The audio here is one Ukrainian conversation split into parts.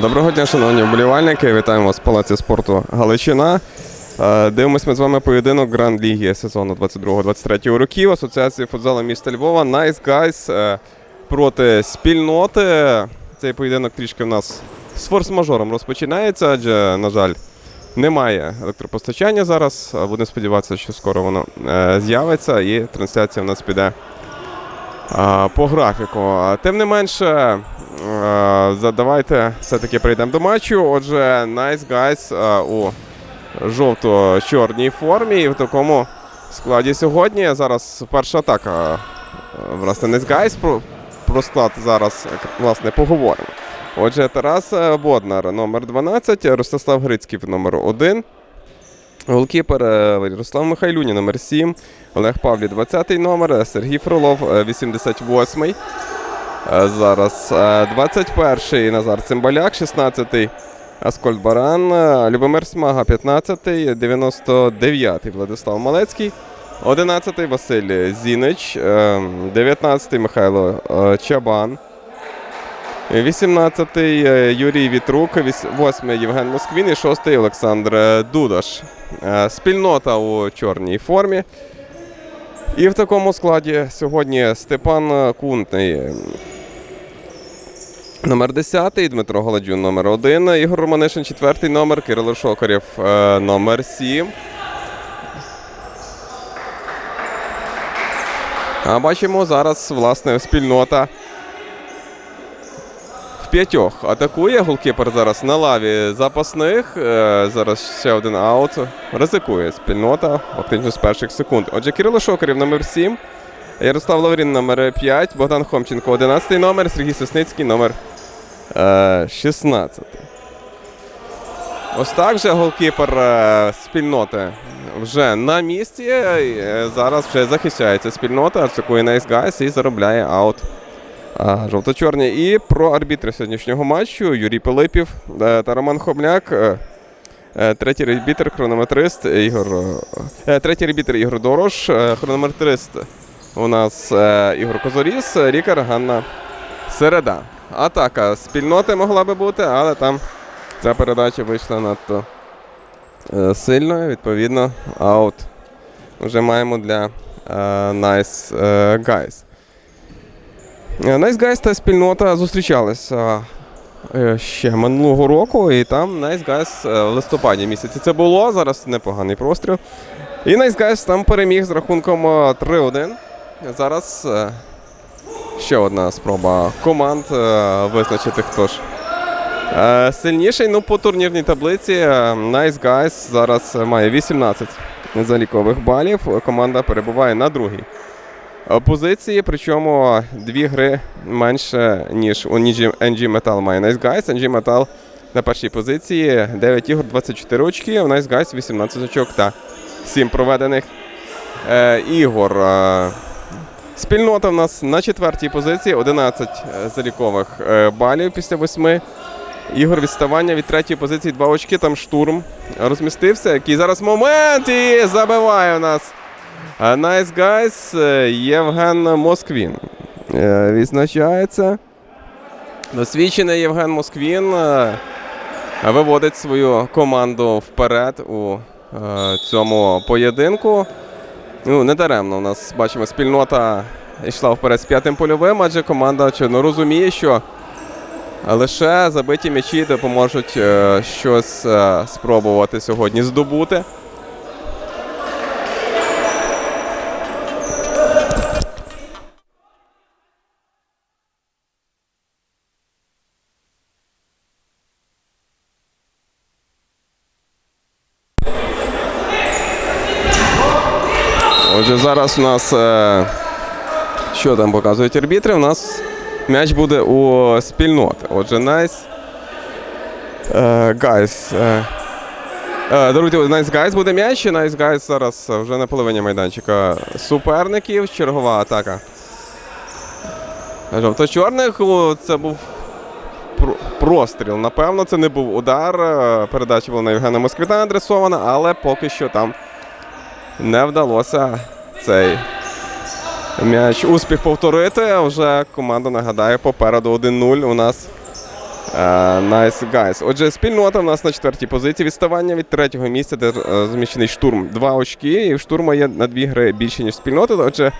Доброго дня, шановні вболівальники. Вітаємо вас в Палаці спорту Галичина. Е, Дивимось ми з вами поєдинок Гранд Ліги сезону 22-23 років. Асоціації футзалу міста Львова Nice Guys е, проти спільноти. Цей поєдинок трішки в нас з форс-мажором розпочинається, адже, на жаль, немає електропостачання зараз. Будемо сподіватися, що скоро воно е, з'явиться і трансляція в нас піде по графіку. Тим не менше, давайте все-таки прийдемо до матчу. Отже, Nice Guys е, у жовто-чорній формі і в такому складі сьогодні. Зараз перша атака. е, Власне, Nice Guys. Про, про склад зараз е, власне поговоримо. Отже, Тарас е, Боднар, номер 12, Ростислав Грицький, номер 1. Голкіпер е, Ярослав Михайлюні, номер 7, Олег Павлі, 20 номер, е, Сергій Фролов, е, 88-й. Е, Зараз е, 21-й Назар Цимбаляк, 16-й Аскольд Баран, е, Любомир Смага, 15-й, 99-й Владислав Малецький, 11-й Василь Зінич, е, 19-й Михайло е, Чабан. 18-й е, Юрій Вітрук, 8-й Євген Москвін і 6-й Олександр е, Дудаш. Е, Спільнота у чорній формі. І в такому складі сьогодні Степан Кунтний. Номер 10, Дмитро Голодюн, номер 1, Ігор Романишин, 4 номер, Кирило Шокарєв, е, номер 7. А бачимо зараз, власне, спільнота в п'ятьох атакує. Голкіпер зараз на лаві запасних. Е, Зараз ще один аут. Ризикує спільнота фактично з перших секунд. Отже, Кирило Шокарів номер 7. Ярослав Лаврін номер 5. Богдан Хомченко 11 номер. Сергій Сосницький номер 16. Ось так же голкіпер е, спільноти вже на місці. Е, Зараз вже захищається спільнота, атакує Nice Guys і заробляє аут. Жовто-чорні. І про арбітри сьогоднішнього матчу Юрій Пилипів е, та Роман Хомляк. Е, е, Третій арбітр, хронометрист Ігор. е, Третій арбітр Ігор Дорош, е, хронометрист у нас е, Ігор Козоріс, е, Рікар Ганна Середа. Атака спільноти могла би бути, але там ця передача вийшла надто е, сильно. Відповідно, аут вже маємо для е, Nice е, Guys. Nice Guys та спільнота зустрічалися ще минулого року, і там Nice Guys в листопаді місяці це було. Зараз непоганий простріл. І Nice Guys там переміг з рахунком е, 3-1. Зараз ще одна спроба команд е, визначити, хто ж е, сильніший. Ну, по турнірній таблиці е, Nice Guys зараз має 18 залікових балів. Команда перебуває на другій позиції, причому дві гри менше, ніж у NG Metal має Nice Guys. NG Metal на першій позиції 9 ігор, 24 очки, у Nice Guys 18 очок та 7 проведених ігор. Е, Спільнота в нас на четвертій позиції 11 е, залікових е, балів після восьми. Ігор відставання від третьої позиції 2 очки. Там штурм розмістився. Який зараз момент і забиває у нас а Nice Guys е, Євген Москвін. Е, Відзначається. Досвідчений Євген Москвін е, виводить свою команду вперед у е, цьому поєдинку. Ну, не даремно у нас бачимо, спільнота йшла вперед з п'ятим польовим, адже команда очевидно розуміє, що лише забиті м'ячі допоможуть е, щось е, спробувати сьогодні здобути. Отже, зараз у нас е, що там показують арбітри? У нас м'яч буде у спільноти. Отже, Найс. Гайс. Е, е, Даруйте, Найс Гайс буде м'яч. Найс Гайс зараз вже на половині майданчика суперників. Чергова атака. Жовто-чорних. Це був простріл. Напевно, це не був удар. Передача була на Євгена Москвіта адресована, але поки що там не вдалося цей м'яч успіх повторити. Вже команда нагадає попереду 1-0 у нас Найс гайс. Отже, спільнота в нас на четвертій позиції. Відставання від третього місця, де е, зміщений штурм. Два очки, і в штурма є на дві гри більше, ніж спільнота. Отже,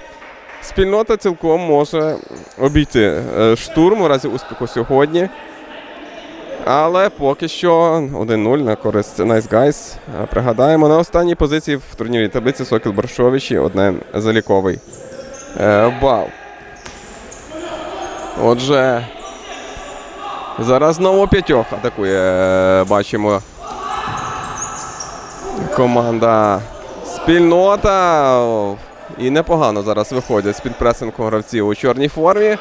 спільнота цілком може обійти е, штурм у разі успіху сьогодні. Але поки що 1-0 на користь Nice Guys. Е, Пригадаємо, на останній позиції в турнірі таблиці Сокіл Баршович і один заліковий е, бал. Отже, зараз знову п'ятьох атакує. е, Бачимо. Команда спільнота. І непогано зараз виходять з-під пресингу гравців у чорній формі.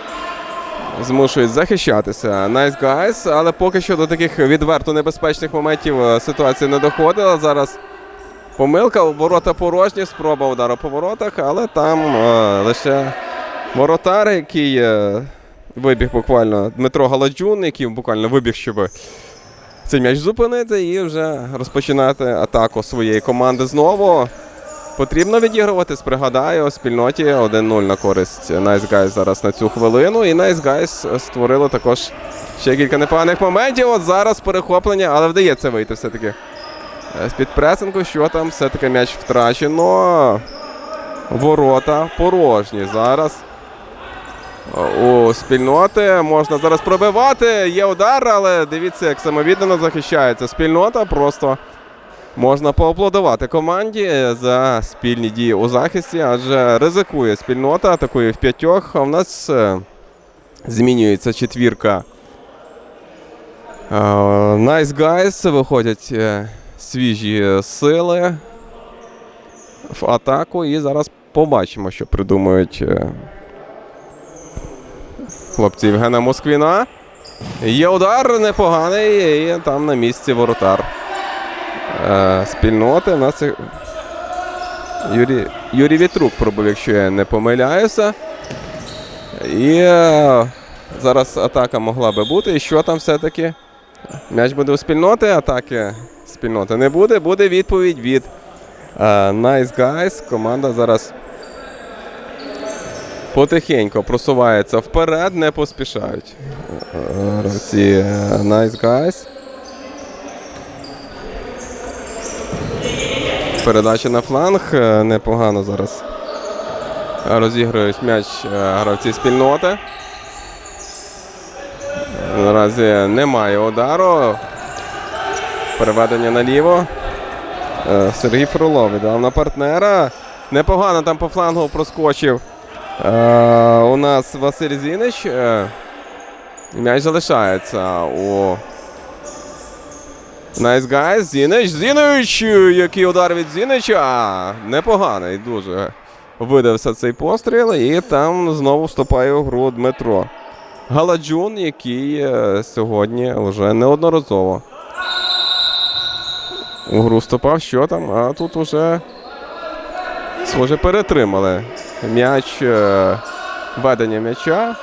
Змушують захищатися. Nice Guys, але поки що до таких відверто небезпечних моментів е, ситуація не доходила. Зараз помилка, ворота порожні, спроба удару по воротах, але там е, лише воротар, який е, вибіг буквально Дмитро Галаджун, який буквально вибіг, щоб цей м'яч зупинити і вже розпочинати атаку своєї команди знову. Потрібно відігрувати, пригадаю, у спільноті 1-0 на користь Nice Guys зараз на цю хвилину. І Nice Guys створили також ще кілька непоганих моментів. От зараз перехоплення, але вдається вийти все-таки е, з-під пресингу. Що там? Все-таки м'яч втрачено. Ворота порожні зараз. У спільноти можна зараз пробивати. Є удар, але дивіться, як самовіддано захищається спільнота. Просто можна поаплодувати команді за спільні дії у захисті, адже ризикує спільнота, атакує в п'ятьох. А в нас е, змінюється четвірка. Е, Nice Guys виходять е, свіжі сили в атаку. І зараз побачимо, що придумують е, хлопці Євгена Москвіна. Є удар непоганий, і там на місці воротар е, спільноти. У нас Юрій, Юрій Вітрук пробив, якщо я не помиляюся. І е, зараз атака могла би бути. І що там все-таки? М'яч буде у спільноти, атаки спільноти не буде. Буде відповідь від е, Nice Guys. Команда зараз потихеньку просувається вперед, не поспішають. Е, е, Nice Guys. Передача на фланг. е, Непогано зараз розігрують м'яч е, гравці спільноти. Наразі немає удару. Переведення наліво. Е, Сергій Фролов віддав на партнера. Непогано там по флангу проскочив. У нас Василь Зінич. М'яч залишається у Nice Guys. Зінич. Зінич! Який удар від Зінича. Непоганий дуже видався цей постріл. І там знову вступає у гру Дмитро. Галаджун, який е, сьогодні вже неодноразово у гру вступав. Що там? А тут вже схоже перетримали м'яч е, ведення м'яча.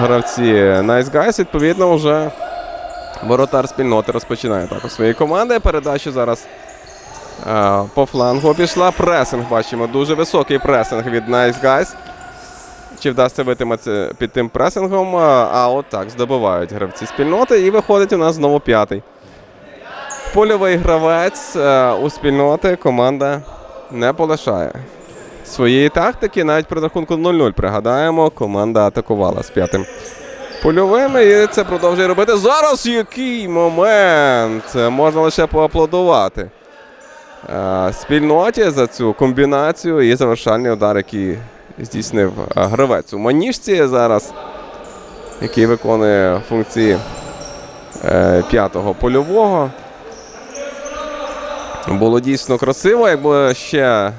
Гравці Nice Guys, відповідно, вже воротар спільноти розпочинає також своєї команди. Передача зараз е, по флангу пішла. Пресинг бачимо. Дуже високий пресинг від Nice Guys. Чи вдасться витримати під тим пресингом? А а от так, здобувають гравці спільноти. І виходить у нас знову п'ятий. Польовий гравець е, у спільноти команда не полишає своєї тактики. Навіть при рахунку 0-0 пригадаємо, команда атакувала з п'ятим польовим. І це продовжує робити. Зараз який момент! Можна лише поаплодувати спільноті за цю комбінацію і завершальний удар, який здійснив гравець у маніжці зараз, який виконує функції е, п'ятого польового. Було дійсно красиво. Якби ще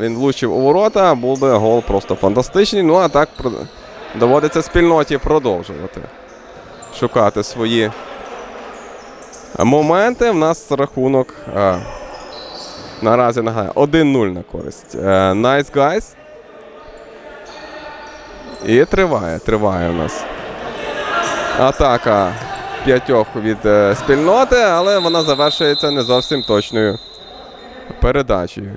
він влучив у ворота, був би гол просто фантастичний. Ну а так доводиться спільноті продовжувати шукати свої моменти. В нас рахунок е, наразі нагадаю 1-0 на користь. Е, Nice Guys. І триває, триває у нас атака п'ятьох від е, спільноти, але вона завершується не зовсім точною передачею.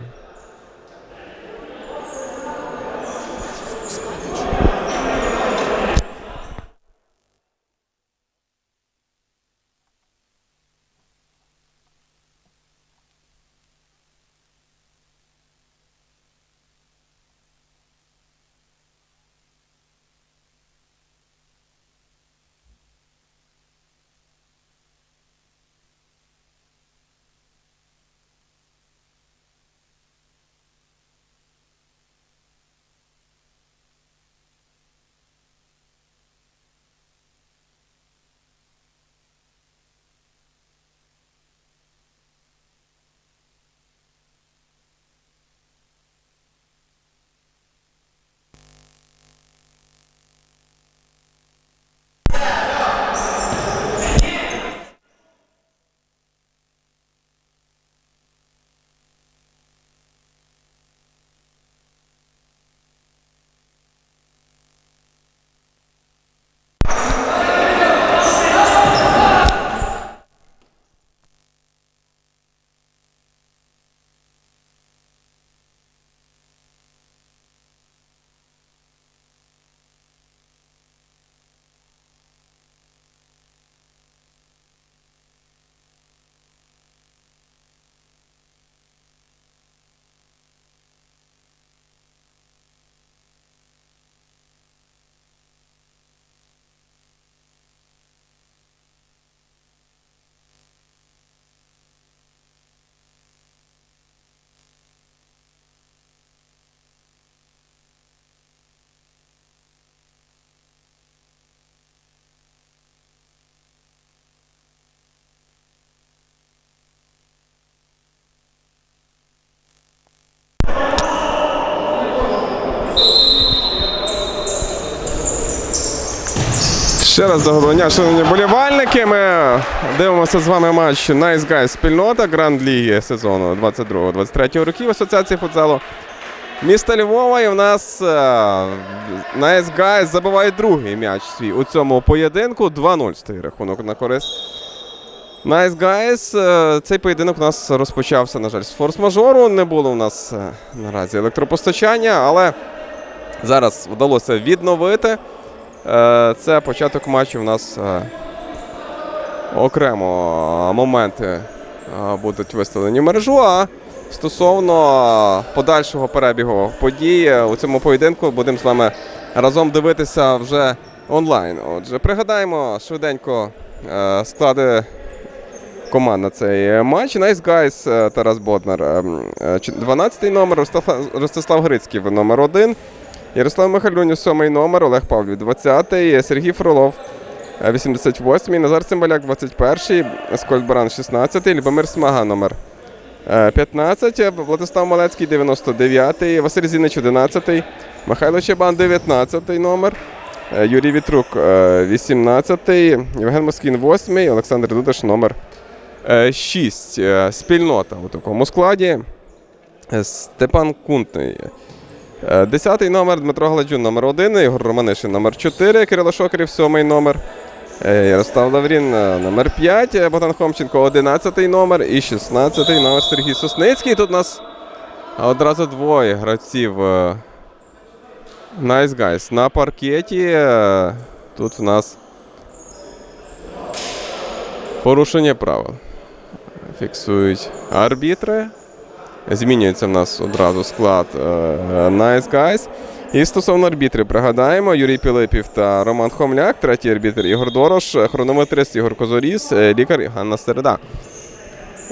Ще раз доброго дня, шановні болівальники. Ми дивимося з вами матч Nice Guys спільнота Гранд Ліги сезону 22-23 років Асоціації футзалу міста Львова. І в нас е, Nice Guys забиває другий м'яч свій у цьому поєдинку. 2-0 стає рахунок на користь. Nice Guys. Е, Цей поєдинок у нас розпочався, на жаль, з форс-мажору. Не було у нас е, наразі електропостачання, але зараз вдалося відновити. Е, Це початок матчу у нас е, окремо моменти е, будуть виставлені в мережу. А стосовно подальшого перебігу подій у цьому поєдинку будемо з вами разом дивитися вже онлайн. Отже, пригадаємо швиденько склади команд на цей матч. Nice Guys, Тарас Боднар, е, м, е, 12-й номер, Ростислав, Ростислав Грицький номер 1. Ярослав Михайлюню, сьомий номер, Олег Павлів, 20-й, Сергій Фролов, е, 88-й, Назар Цимбаляк, 21-й, Скольд Баран, 16-й, Любомир Смага, номер е, 15, е, Владислав Малецький, 99-й, Василь Зінич, 11-й, Михайло Чебан, 19-й номер, е, Юрій Вітрук, е, 18-й, Євген Москін, 8-й, Олександр Дудаш, номер 6. Спільнота у такому складі. Е, Степан Кунтний. Е, Десятий номер Дмитро Гладжун, номер 1, Ігор Романишин, номер 4, Кирило Шокарів, сьомий номер. Е, Ярослав Лаврін, е, номер 5, е, Богдан Хомченко, 11 номер і 16 номер Сергій Сосницький. Тут у нас одразу двоє гравців Nice Guys на паркеті. Тут в нас порушення правил. Фіксують арбітри. Змінюється в нас одразу склад е, Nice Guys. І стосовно арбітрів, пригадаємо, Юрій Пілипів та Роман Хомляк, третій арбітр Ігор Дорош, хронометрист Ігор Козоріс, е, лікар Ганна Середа.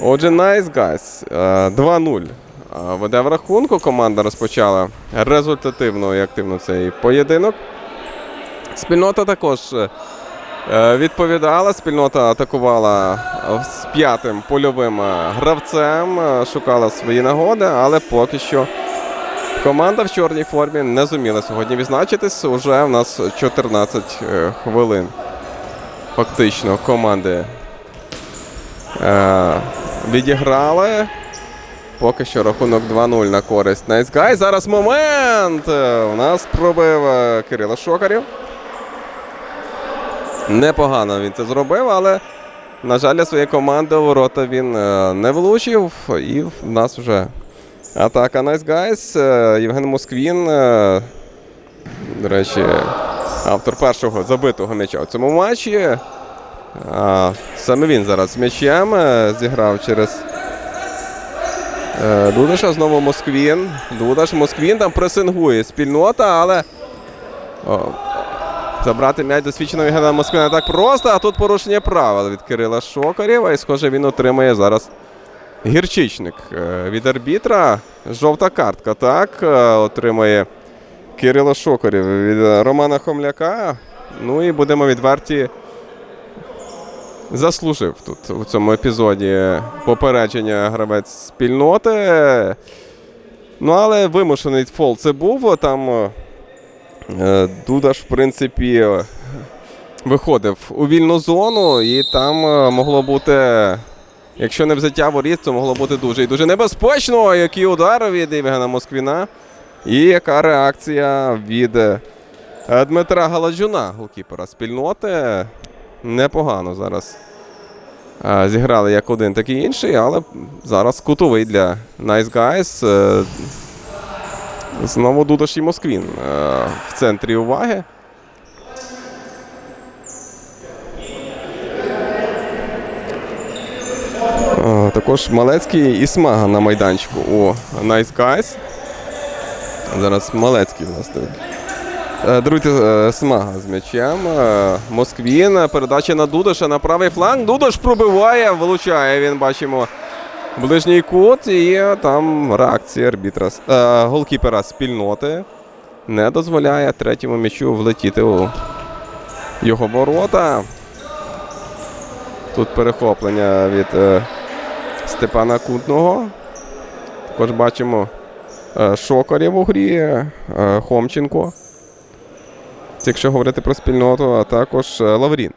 Отже, Nice Guys е, 2-0. Е, Веде в рахунку. Команда розпочала результативно і активно цей поєдинок. Спільнота також Відповідала, спільнота атакувала е, з п'ятим польовим е, гравцем, е, шукала свої нагоди, але поки що команда в чорній формі не зуміла сьогодні відзначитись. Уже в нас 14 е, хвилин. Фактично команди е, відіграли. Поки що рахунок 2-0 на користь Guy. Зараз момент! Е, У нас пробив е, Кирило Шокарів. Непогано він це зробив, але, на жаль, своєї команди ворота він е, не влучив. І в нас вже атака Nice Guys. Е, Євген Москвін. е, До речі, автор першого забитого м'яча у цьому матчі. А, Саме він зараз з м'ячем зіграв через Дудаша. Знову Москвін. Дудаш Москвін там пресингує спільнота, але. Забрати м'яч досвідченого Євгена Москвина не так просто, а тут порушення правил від Кирила Шокарєва. І, схоже, він отримає зараз гірчичник е, від арбітра. Жовта картка, так, е, отримає Кирило Шокарєв від е, Романа Хомляка. Ну і будемо відверті. Заслужив тут у цьому епізоді попередження гравець спільноти. Ну, але вимушений фол це був. Там. Е, Дудаш, в принципі, виходив у вільну зону, і там е, могло бути, якщо не взяття воріт, то могло бути дуже і дуже небезпечно. Який удар від Євгена Москвіна. І яка реакція від е, Дмитра Галаджуна, голкіпера спільноти. Непогано зараз зіграли як один, так і інший, але зараз кутовий для Nice Guys. Знову Дудаш і Москвін е, в центрі уваги. Е, Також Малецький і Смага на майданчику у Nice Guys. Зараз Малецький у нас тут. Друзі, Смага з м'ячем. Е, Москвін. Передача на Дудаша на правий фланг. Дудаш пробиває, влучає. Він бачимо ближній кут. І там реакція арбітра е, голкіпера спільноти не дозволяє третьому м'ячу влетіти у його ворота. Тут перехоплення від е, Степана Кутного. Також бачимо е, Шокарєв у грі, е, Хомченко. Якщо говорити про спільноту, а також е, Лаврін.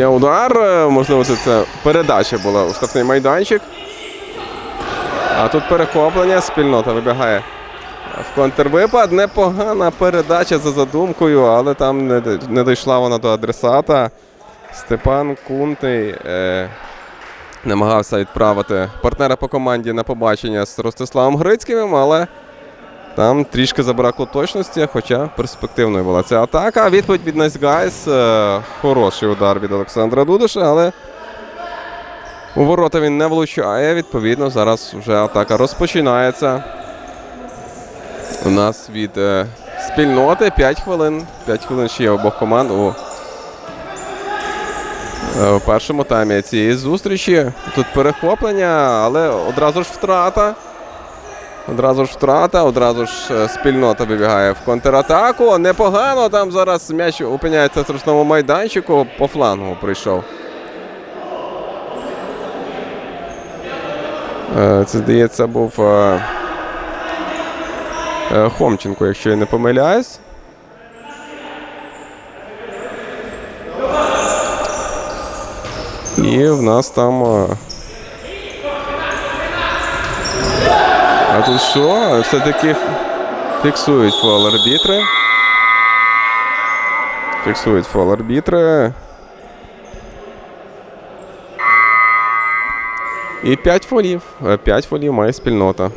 Є удар, е, можливо, це, це передача була у штрафний майданчик. А тут перехоплення, спільнота вибігає в контрвипад. Непогана передача за задумкою, але там не, не дійшла вона до адресата. Степан Кунтий е, намагався відправити партнера по команді на побачення з Ростиславом Грицьким, але там трішки забракло точності, хоча перспективною була ця атака. Відповідь від Nice Guys. Е, хороший удар від Олександра Дудиша, але у ворота він не влучає. Відповідно, зараз вже атака розпочинається. У нас від е, спільноти 5 хвилин. 5 хвилин ще є обох команд е, у першому таймі цієї зустрічі. Тут перехоплення, але одразу ж втрата. Одразу ж втрата, одразу ж е, спільнота вибігає в контратаку. Непогано там зараз м'яч опиняється в страшному майданчику. По флангу прийшов. Е, Це, здається, був е, Хомченко, якщо я не помиляюсь. І в нас там. А тут що? Все-таки фіксують фол арбітри. Фіксують фол арбітри. І 5 фолів. 5 фолів має спільнота.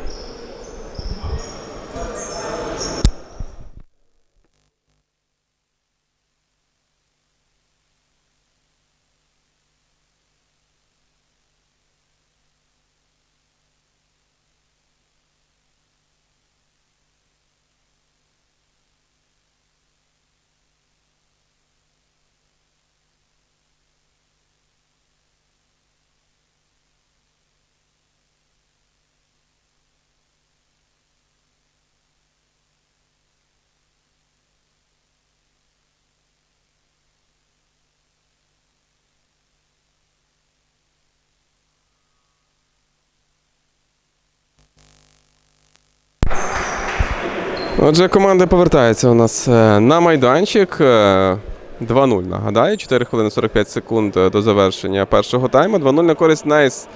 Отже, команда повертається у нас е, на майданчик. Е, 2-0. Нагадаю, 4 хвилини 45 секунд е, до завершення першого тайму. 2-0 на користь Найс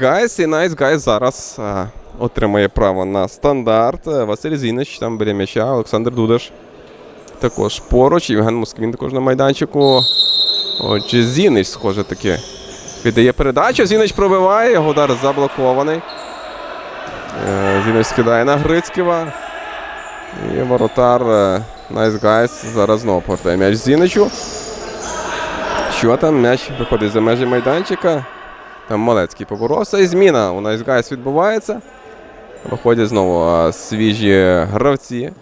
Гайс. І Найс Гайс зараз е, отримає право на стандарт. Е, Василь Зінич там біля м'яча, Олександр Дудаш також поруч. Євген Москвін також на майданчику. Отже, Зінич, схоже таки, віддає передачу. Зінич пробиває, його удар заблокований. Е, Зінич скидає на Грицьківа. І воротар е, Nice зараз знову повертає м'яч Зіничу. Що там? М'яч виходить за межі майданчика. Там Малецький поборовся. І зміна у Nice Guys відбувається. Виходять знову е, свіжі гравці.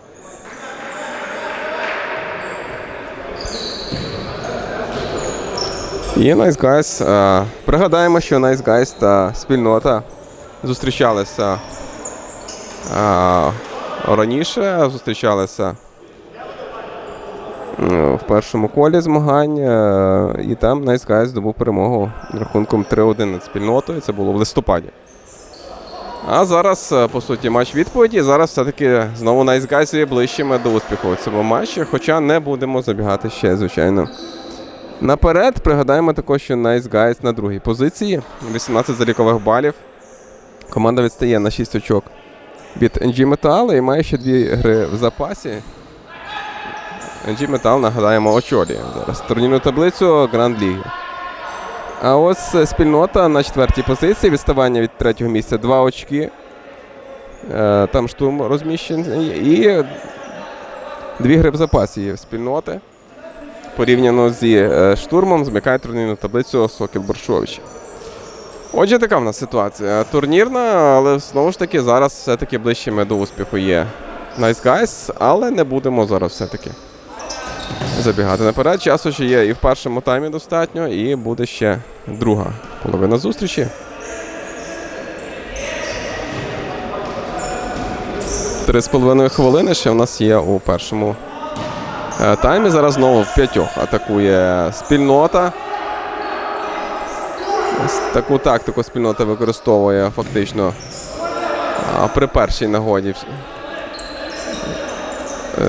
І Nice Guys. е, Пригадаємо, що Nice Guys та спільнота зустрічалися раніше, зустрічалися е, в першому колі змагань. е, І там Nice Guys здобув перемогу рахунком 3-1 над спільнотою. Це було в листопаді. А зараз, е, по суті, матч відповіді. Зараз все-таки знову Nice є ближчими до успіху у цьому матчі, хоча не будемо забігати ще, звичайно. Наперед пригадаємо також, що Nice Guys на другій позиції. 18 залікових балів. Команда відстає на 6 очок від NG Metal і має ще дві гри в запасі. NG Metal, нагадаємо, очолює зараз турнірну таблицю Гранд Ліги. А ось е, спільнота на четвертій позиції. Відставання від третього місця 2 очки. Е, Там штурм розміщений. І дві гри в запасі є спільноти. Порівняно зі е, штурмом, змикає турнірну таблицю Сокіл Боршович. Отже, така в нас ситуація. Турнірна, але знову ж таки зараз все-таки ближчими до успіху є Nice Guys, але не будемо зараз все-таки забігати наперед. Часу ще є і в першому таймі достатньо, і буде ще друга половина зустрічі. Три з половиною хвилини ще в нас є у першому е, таймі. Зараз знову в п'ятьох атакує спільнота. Таку тактику спільнота використовує фактично при першій нагоді.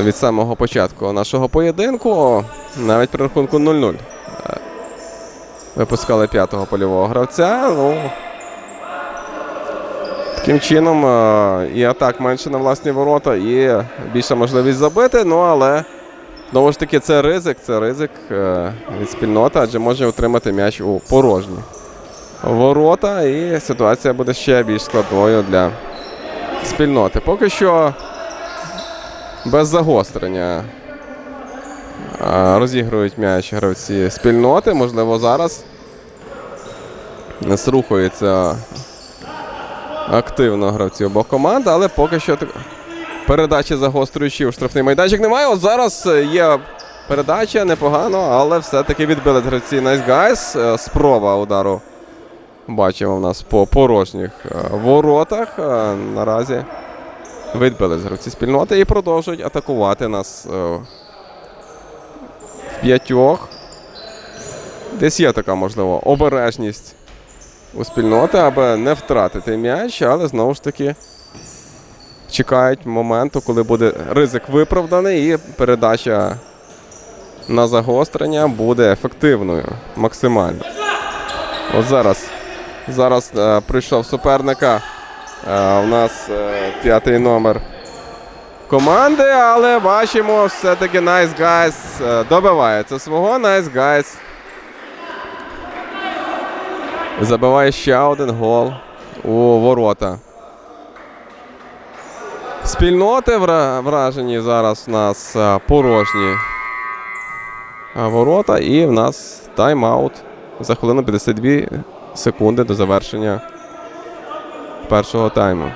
Від самого початку нашого поєдинку, навіть при рахунку 0-0. Е, Випускали п'ятого польового гравця. Ну, таким чином е, і атак менше на власні ворота, і більша можливість забити. Ну але знову ж таки це ризик, це ризик е, від спільноти, адже може отримати м'яч у порожні ворота, і ситуація буде ще більш складною для спільноти. Поки що без загострення розігрують м'яч гравці спільноти. Можливо, зараз рухаються активно гравці обох команд, але поки що так... передачі загострюючи у штрафний майданчик немає. От зараз е, є передача непогано, але все-таки відбили гравці Nice Guys. Е, Спроба удару бачимо в нас по порожніх е, воротах. Е, Наразі відбили з гравці спільноти і продовжують атакувати нас е, в п'ятьох. Десь є така, можливо, обережність у спільноти, аби не втратити м'яч, але знову ж таки чекають моменту, коли буде ризик виправданий, і передача на загострення буде ефективною максимально. От зараз, зараз е, прийшов суперника. Е, у нас е, п'ятий номер команди, але бачимо, все-таки Nice Guys е, добивається свого. Nice Guys забиває ще один гол у ворота. Спільноти вражені зараз у нас е, порожні е, ворота, і в нас тайм-аут за хвилину 52 секунди до завершення першого тайму.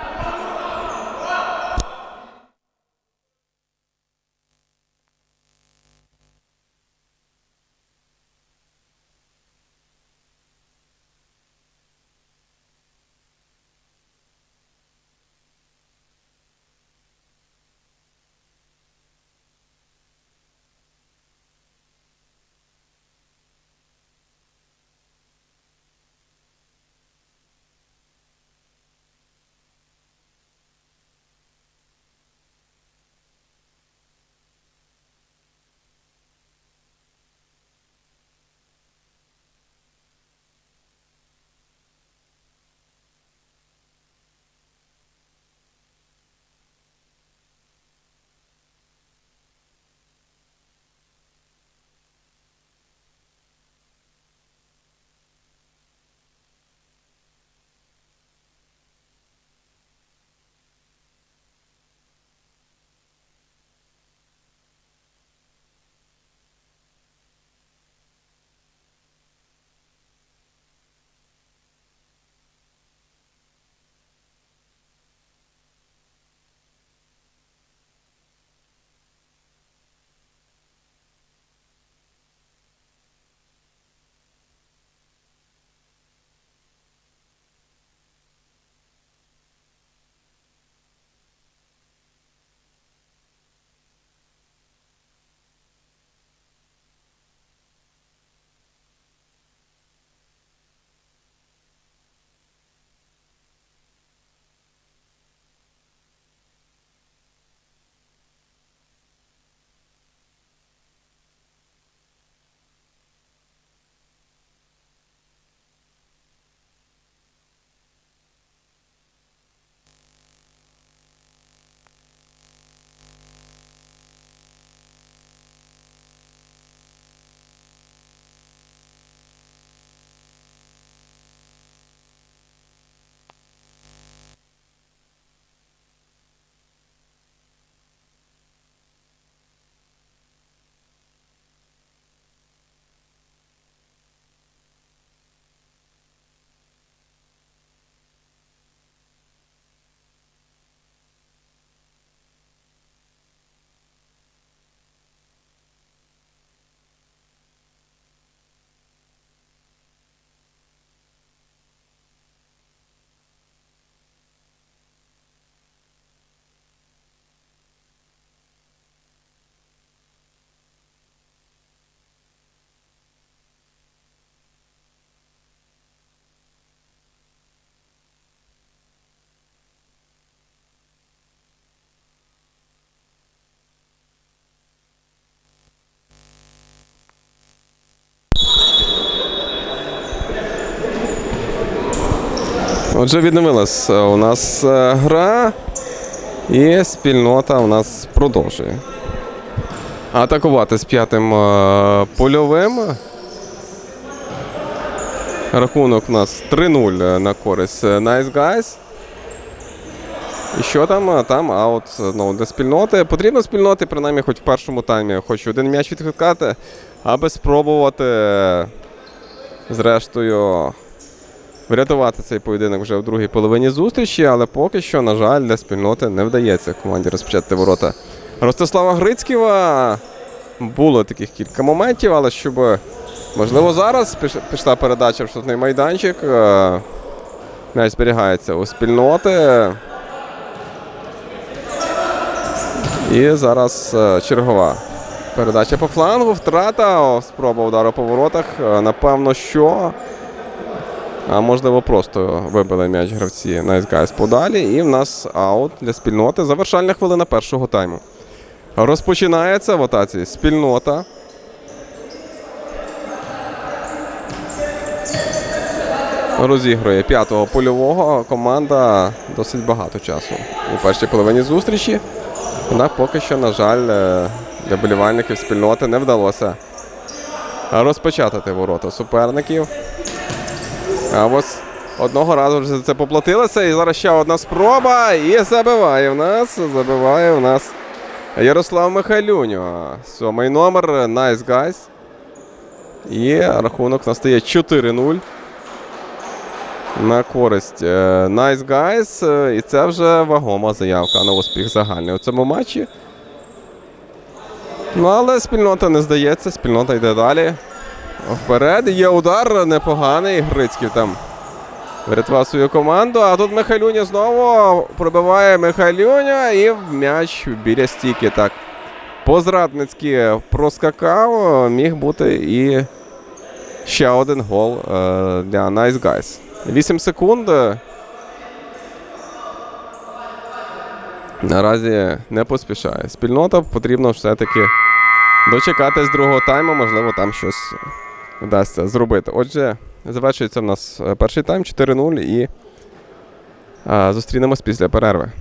Отже, відновилась у нас е, гра, і спільнота у нас продовжує. Атакувати з п'ятим е, польовим. Рахунок у нас 3-0 на користь е, Nice Guys. І що там? Там аут знову для спільноти. Потрібно спільноти, принаймні, хоч в першому таймі, хоч один м'яч відхикати, аби спробувати, е, зрештою, врятувати цей поєдинок вже в другій половині зустрічі, але поки що, на жаль, для спільноти не вдається команді розпочати ворота Ростислава Грицьківа. Було таких кілька моментів, але щоб, можливо, зараз пішла передача в штатний майданчик. е, М'яч зберігається у спільноти. І зараз е, чергова передача по флангу. Втрата. Спроба удару по воротах. Е, Напевно, що. А можливо, просто вибили м'яч гравці Nice Guys подалі. І в нас аут для спільноти. Завершальна хвилина першого тайму. Розпочинається в атаці спільнота. Розігрує п'ятого польового. Команда досить багато часу у першій половині зустрічі. Однак поки що, на жаль, е, для болівальників спільноти не вдалося розпочати ворота суперників. А ось одного разу вже за це поплатилося. І зараз ще одна спроба. І забиває в нас. Забиває в нас Ярослав Михайлюньо. Сьомий номер. Nice Guys. І рахунок у нас стає 4-0. На користь е, Nice Guys. І це вже вагома заявка на успіх загальний у цьому матчі. Ну, але спільнота не здається, спільнота йде далі. Вперед. Є удар непоганий. Грицьків там врятував свою команду. А тут Михайлюня знову пробиває Михайлюня і м'яч біля стійки. Так. По-зрадницьки проскакав. Міг бути і ще один гол е, для Nice Guys. 8 секунд. Наразі не поспішає. Спільнота потрібно все-таки дочекатись другого тайму, можливо, там щось вдасться зробити. Отже, завершується в нас е, перший тайм 4-0 і а, зустрінемось після перерви.